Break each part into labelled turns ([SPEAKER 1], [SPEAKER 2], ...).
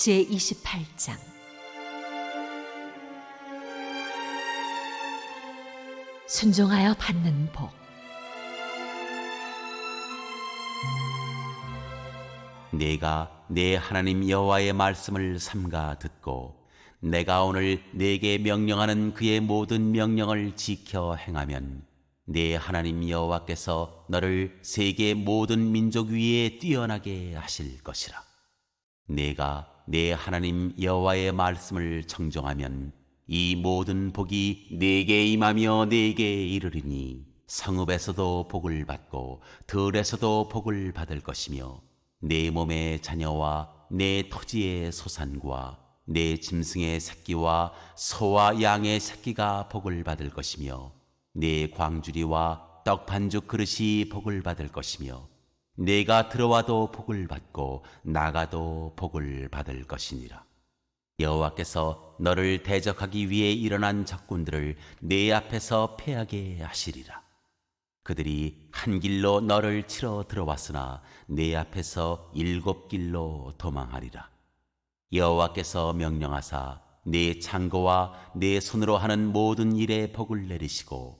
[SPEAKER 1] 제 28장 순종하여 받는 복
[SPEAKER 2] 내가 내 하나님 여호와의 말씀을 삼가 듣고 내가 오늘 내게 명령하는 그의 모든 명령을 지켜 행하면 내 하나님 여호와께서 너를 세계 모든 민족 위에 뛰어나게 하실 것이라. 내가 내 하나님 여호와의 말씀을 청종하면 이 모든 복이 내게 임하며 내게 이르리니 성읍에서도 복을 받고 들에서도 복을 받을 것이며 내 몸의 자녀와 내 토지의 소산과 내 짐승의 새끼와 소와 양의 새끼가 복을 받을 것이며 내 광주리와 떡 반죽 그릇이 복을 받을 것이며 내가 들어와도 복을 받고 나가도 복을 받을 것이니라. 여호와께서 너를 대적하기 위해 일어난 적군들을 내 앞에서 패하게 하시리라. 그들이 한 길로 너를 치러 들어왔으나 내 앞에서 일곱 길로 도망하리라. 여호와께서 명령하사 내 창고와 내 손으로 하는 모든 일에 복을 내리시고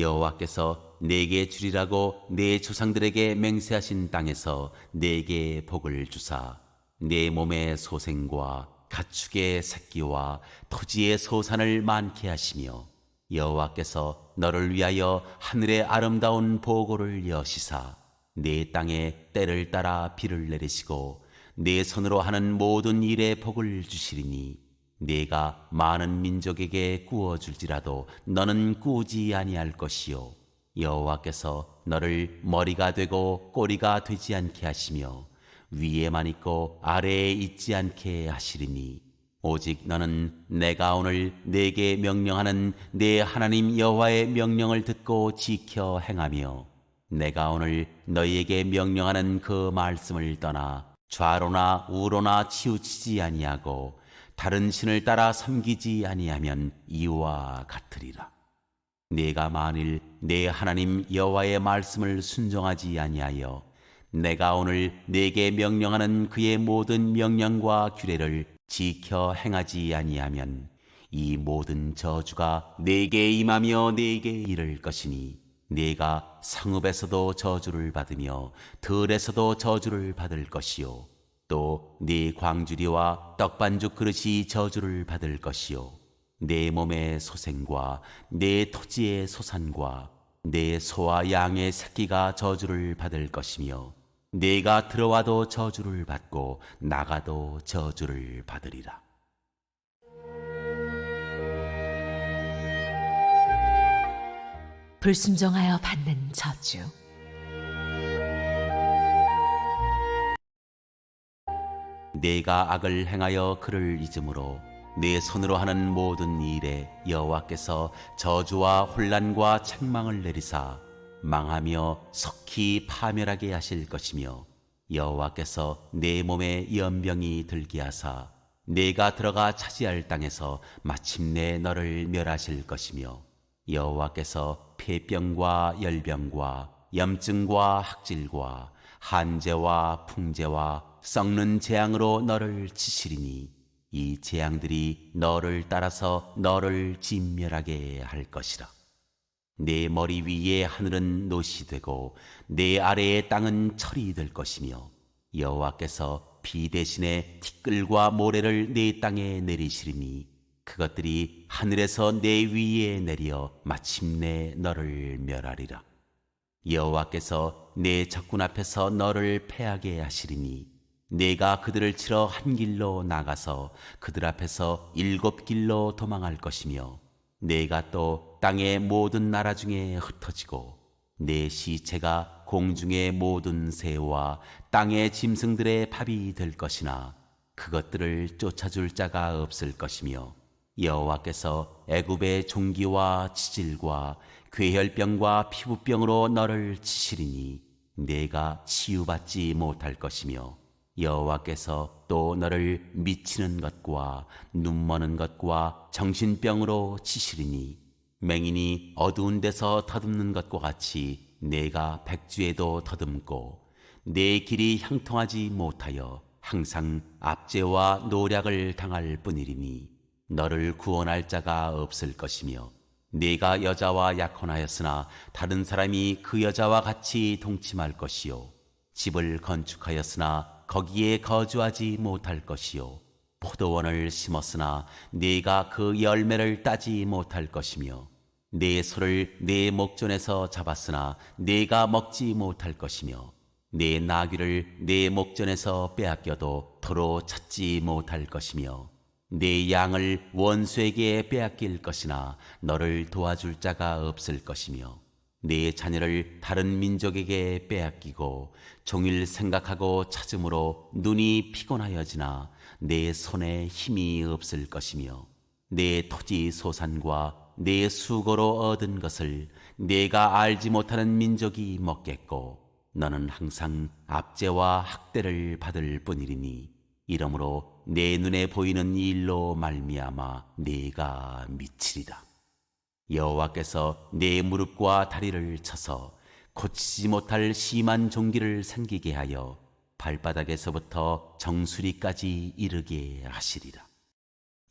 [SPEAKER 2] 여호와께서 내게 주리라고 내 조상들에게 맹세하신 땅에서 내게 복을 주사 내 몸의 소생과 가축의 새끼와 토지의 소산을 많게 하시며 여호와께서 너를 위하여 하늘의 아름다운 보고를 여시사 내 땅에 때를 따라 비를 내리시고 내 손으로 하는 모든 일에 복을 주시리니 내가 많은 민족에게 구워 줄지라도 너는 꾸지 아니할 것이요. 여호와께서 너를 머리가 되고 꼬리가 되지 않게 하시며 위에만 있고 아래에 있지 않게 하시리니 오직 너는 내가 오늘 내게 명령하는 내 하나님 여호와의 명령을 듣고 지켜 행하며 내가 오늘 너희에게 명령하는 그 말씀을 떠나 좌로나 우로나 치우치지 아니하고 다른 신을 따라 섬기지 아니하면 이와 같으리라. 내가 만일 내 하나님 여호와의 말씀을 순종하지 아니하여 내가 오늘 내게 명령하는 그의 모든 명령과 규례를 지켜 행하지 아니하면 이 모든 저주가 내게 임하며 내게 이를 것이니 내가 성읍에서도 저주를 받으며 들에서도 저주를 받을 것이요 또 네 광주리와 떡반죽 그릇이 저주를 받을 것이요 내 몸의 소생과 내 토지의 소산과 내 소와 양의 새끼가 저주를 받을 것이며 내가 들어와도 저주를 받고 나가도 저주를 받으리라.
[SPEAKER 1] 불순종하여 받는 저주
[SPEAKER 2] 내가 악을 행하여 그를 잊음으로 내 손으로 하는 모든 일에 여호와께서 저주와 혼란과 책망을 내리사 망하며 속히 파멸하게 하실 것이며 여호와께서 내 몸에 연병이 들게 하사 내가 들어가 차지할 땅에서 마침내 너를 멸하실 것이며 여호와께서 폐병과 열병과 염증과 학질과 한재와 풍재와 썩는 재앙으로 너를 치시리니 이 재앙들이 너를 따라서 너를 진멸하게 할 것이라. 내 머리 위에 하늘은 노시 되고 내 아래의 땅은 철이 될 것이며 여호와께서 비 대신에 티끌과 모래를 내 땅에 내리시리니 그것들이 하늘에서 내 위에 내려 마침내 너를 멸하리라. 여호와께서 내 적군 앞에서 너를 패하게 하시리니 내가 그들을 치러 한 길로 나가서 그들 앞에서 일곱 길로 도망할 것이며 내가 또 땅의 모든 나라 중에 흩어지고 내 시체가 공중의 모든 새와 땅의 짐승들의 밥이 될 것이나 그것들을 쫓아줄 자가 없을 것이며 여호와께서 애굽의 종기와 치질과 괴혈병과 피부병으로 너를 치시리니 내가 치유받지 못할 것이며 여호와께서 또 너를 미치는 것과 눈머는 것과 정신병으로 치시리니 맹인이 어두운 데서 더듬는 것과 같이 내가 백주에도 더듬고 내 길이 향통하지 못하여 항상 압제와 노략을 당할 뿐이리니 너를 구원할 자가 없을 것이며 네가 여자와 약혼하였으나 다른 사람이 그 여자와 같이 동침할 것이요. 집을 건축하였으나 거기에 거주하지 못할 것이요. 포도원을 심었으나 네가 그 열매를 따지 못할 것이며 내 소를 내 목전에서 잡았으나 네가 먹지 못할 것이며 내 나귀를 내 목전에서 빼앗겨도 도로 찾지 못할 것이며 내 양을 원수에게 빼앗길 것이나 너를 도와줄 자가 없을 것이며 내 자녀를 다른 민족에게 빼앗기고 종일 생각하고 찾음으로 눈이 피곤하여지나 내 손에 힘이 없을 것이며 내 토지 소산과 내 수고로 얻은 것을 내가 알지 못하는 민족이 먹겠고 너는 항상 압제와 학대를 받을 뿐이리니 이러므로 내 눈에 보이는 일로 말미암아 네가 미치리다. 여호와께서 내 무릎과 다리를 쳐서 고치지 못할 심한 종기를 생기게 하여 발바닥에서부터 정수리까지 이르게 하시리라.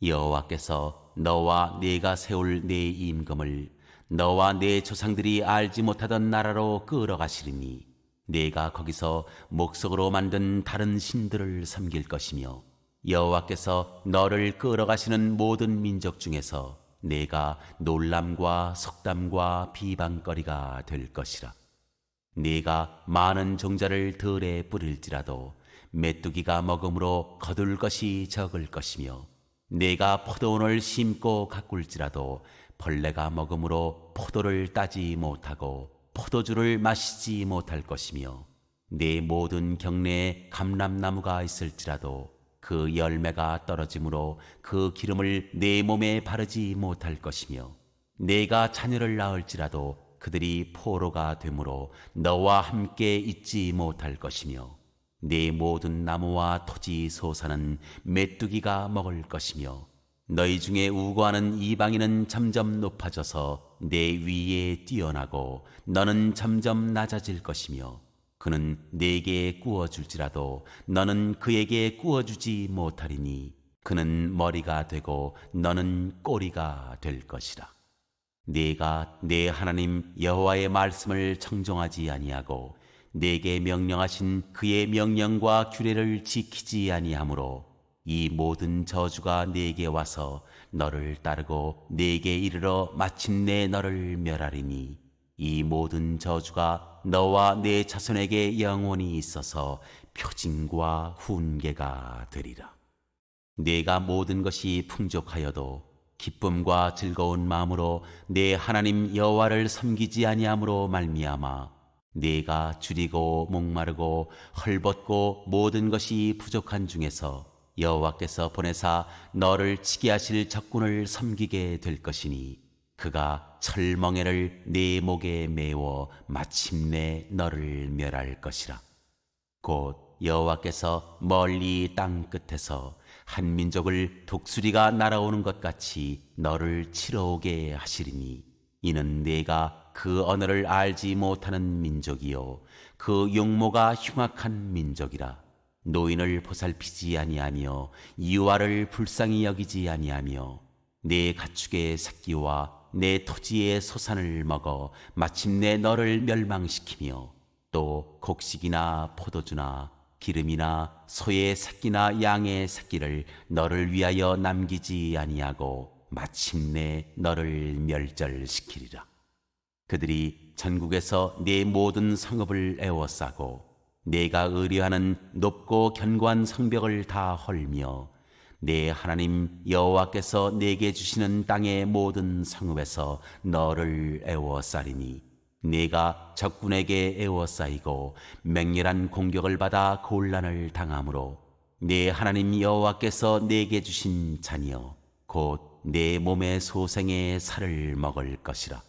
[SPEAKER 2] 여호와께서 너와 네가 세울 내 임금을 너와 내 조상들이 알지 못하던 나라로 끌어가시리니 네가 거기서 목석으로 만든 다른 신들을 섬길 것이며 여호와께서 너를 끌어가시는 모든 민족 중에서 네가 놀람과 속담과 비방거리가 될 것이라. 네가 많은 종자를 들에 뿌릴지라도 메뚜기가 먹음으로 거둘 것이 적을 것이며 네가 포도원을 심고 가꿀지라도 벌레가 먹음으로 포도를 따지 못하고 포도주를 마시지 못할 것이며 내 모든 경내에 감람나무가 있을지라도 그 열매가 떨어지므로 그 기름을 내 몸에 바르지 못할 것이며 내가 자녀를 낳을지라도 그들이 포로가 되므로 너와 함께 있지 못할 것이며 내 모든 나무와 토지 소사는 메뚜기가 먹을 것이며 너희 중에 우고하는 이방인은 점점 높아져서 내 위에 뛰어나고 너는 점점 낮아질 것이며 그는 네게 구워줄지라도 너는 그에게 구워주지 못하리니 그는 머리가 되고 너는 꼬리가 될 것이라. 네가 내 하나님 여호와의 말씀을 청종하지 아니하고 내게 명령하신 그의 명령과 규례를 지키지 아니하므로 이 모든 저주가 네게 와서 너를 따르고 네게 이르러 마침내 너를 멸하리니 이 모든 저주가 너와 내 자손에게 영원히 있어서 표징과 훈계가 되리라. 내가 모든 것이 풍족하여도 기쁨과 즐거운 마음으로 내 하나님 여호와를 섬기지 아니함으로 말미암아 내가 줄이고 목마르고 헐벗고 모든 것이 부족한 중에서 여호와께서 보내사 너를 치게 하실 적군을 섬기게 될 것이니 그가 철멍에를 네 목에 메워 마침내 너를 멸할 것이라. 곧 여호와께서 멀리 땅 끝에서 한 민족을 독수리가 날아오는 것 같이 너를 치러 오게 하시리니 이는 네가 그 언어를 알지 못하는 민족이요 그 용모가 흉악한 민족이라. 노인을 보살피지 아니하며 이와를 불쌍히 여기지 아니하며 내 가축의 새끼와 내 토지의 소산을 먹어 마침내 너를 멸망시키며 또 곡식이나 포도주나 기름이나 소의 새끼나 양의 새끼를 너를 위하여 남기지 아니하고 마침내 너를 멸절시키리라. 그들이 전국에서 내 모든 성읍을 애워싸고 내가 의뢰하는 높고 견고한 성벽을 다 헐며 내 하나님 여호와께서 내게 주시는 땅의 모든 성읍에서 너를 애워싸리니 네가 적군에게 애워싸이고 맹렬한 공격을 받아 곤란을 당함으로 내 하나님 여호와께서 내게 주신 자녀 곧내 몸의 소생의 살을 먹을 것이라.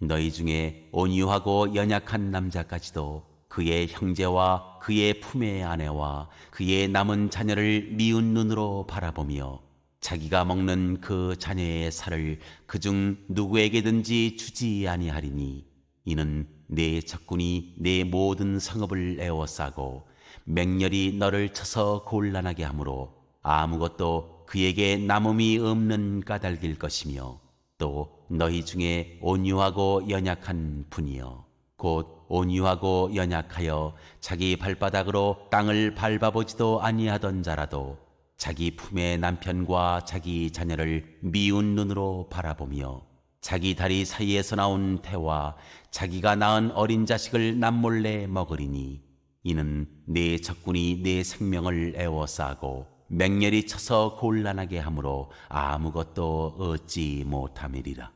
[SPEAKER 2] 너희 중에 온유하고 연약한 남자까지도 그의 형제와 그의 품의 아내와 그의 남은 자녀를 미운 눈으로 바라보며 자기가 먹는 그 자녀의 살을 그중 누구에게든지 주지 아니하리니 이는 내 적군이 내 모든 성읍을 에워싸고 맹렬히 너를 쳐서 곤란하게 하므로 아무것도 그에게 남음이 없는 까닭일 것이며 또 너희 중에 온유하고 연약한 분이여 곧 온유하고 연약하여 자기 발바닥으로 땅을 밟아보지도 아니하던 자라도 자기 품의 남편과 자기 자녀를 미운 눈으로 바라보며 자기 다리 사이에서 나온 태와 자기가 낳은 어린 자식을 남몰래 먹으리니 이는 내 적군이 내 생명을 애워싸고 맹렬히 쳐서 곤란하게 하므로 아무것도 얻지 못함이리라.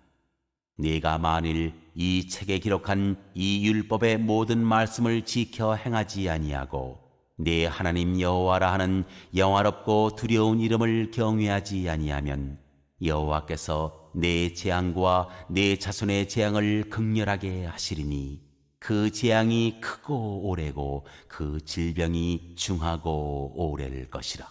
[SPEAKER 2] 네가 만일 이 책에 기록한 이 율법의 모든 말씀을 지켜 행하지 아니하고 내 하나님 여호와라 하는 영화롭고 두려운 이름을 경외하지 아니하면 여호와께서 내 재앙과 내 자손의 재앙을 극렬하게 하시리니 그 재앙이 크고 오래고 그 질병이 중하고 오래일 것이라.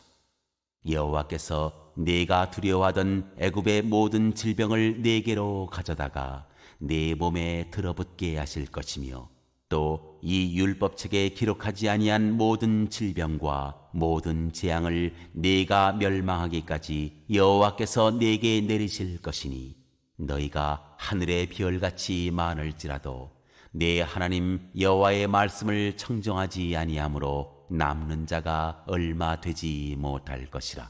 [SPEAKER 2] 여호와께서 네가 두려워하던 애굽의 모든 질병을 네게로 가져다가 네 몸에 들어붙게 하실 것이며 또 이 율법책에 기록하지 아니한 모든 질병과 모든 재앙을 네가 멸망하기까지 여호와께서 네게 내리실 것이니 너희가 하늘의 별같이 많을지라도 내 하나님 여호와의 말씀을 청정하지 아니하므로 남는 자가 얼마 되지 못할 것이라.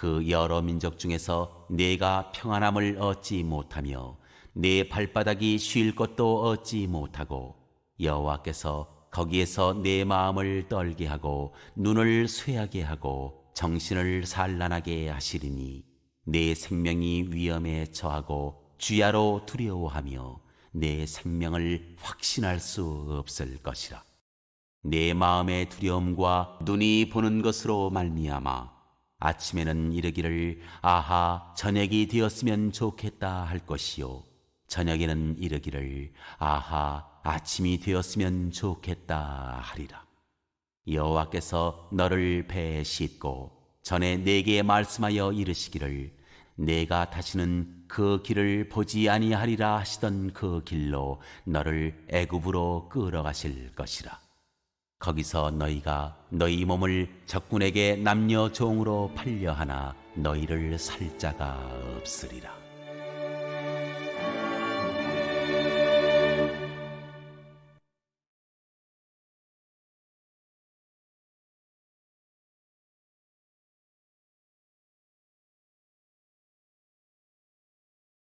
[SPEAKER 2] 그 여러 민족 중에서 네가 평안함을 얻지 못하며 네 발바닥이 쉴 것도 얻지 못하고 여호와께서 거기에서 내 마음을 떨게 하고 눈을 쇠하게 하고 정신을 산란하게 하시리니 내 생명이 위험에 처하고 주야로 두려워하며 내 생명을 확신할 수 없을 것이라. 내 마음의 두려움과 눈이 보는 것으로 말미암아 아침에는 이르기를 아하 저녁이 되었으면 좋겠다 할 것이요. 저녁에는 이르기를 아하 아침이 되었으면 좋겠다 하리라. 여호와께서 너를 배에 싣고 전에 내게 말씀하여 이르시기를 내가 다시는 그 길을 보지 아니하리라 하시던 그 길로 너를 애굽으로 끌어가실 것이라 거기서 너희가 너희 몸을 적군에게 남녀 종으로 팔려 하나 너희를 살 자가 없으리라